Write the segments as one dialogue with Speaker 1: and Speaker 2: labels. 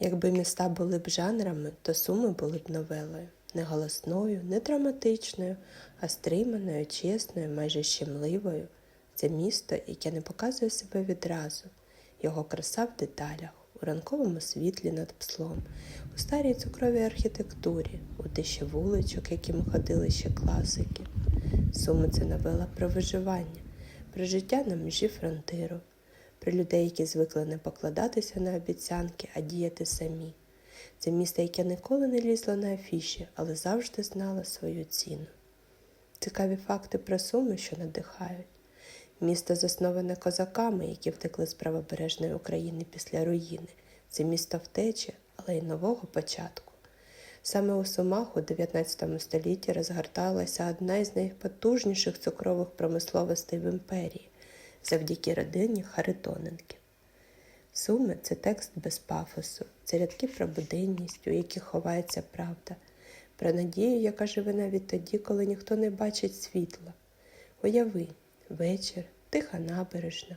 Speaker 1: Якби міста були б жанрами, то суми були б новелою. Не голосною, не драматичною, а стриманою, чесною, майже щемливою. Це місто, яке не показує себе відразу. Його краса в деталях, у ранковому світлі над пслом, у старій цукровій архітектурі, у тиші вуличок, якими ходили ще класики. Суми це новела про виживання, про життя на межі фронтиру, про людей, які звикли не покладатися на обіцянки, а діяти самі. Це місто, яке ніколи не лізло на афіші, але завжди знало свою ціну. Цікаві факти про суми, що надихають. Місто засноване козаками, які втекли з правобережної України після руїни. Це місто втечі, але й нового початку. Саме у Сумах у 19 столітті розгорталася одна із найпотужніших цукрових промисловостей в імперії завдяки родині Харитоненків. Суми це текст без пафосу, це рядки про буденність, у яких ховається правда, про надію, яка живе навіть тоді, коли ніхто не бачить світла. Уяви, вечір, тиха набережна,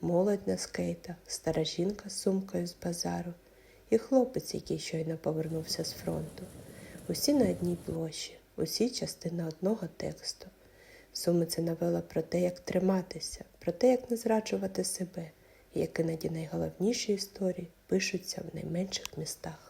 Speaker 1: молодь на скейтах, стара жінка з сумкою з базару і хлопець, який щойно повернувся з фронту. Усі на одній площі, усі частина одного тексту. Суми це новела про те, як триматися, про те, як не зраджувати себе, і як іноді найголовніші історії пишуться в найменших містах.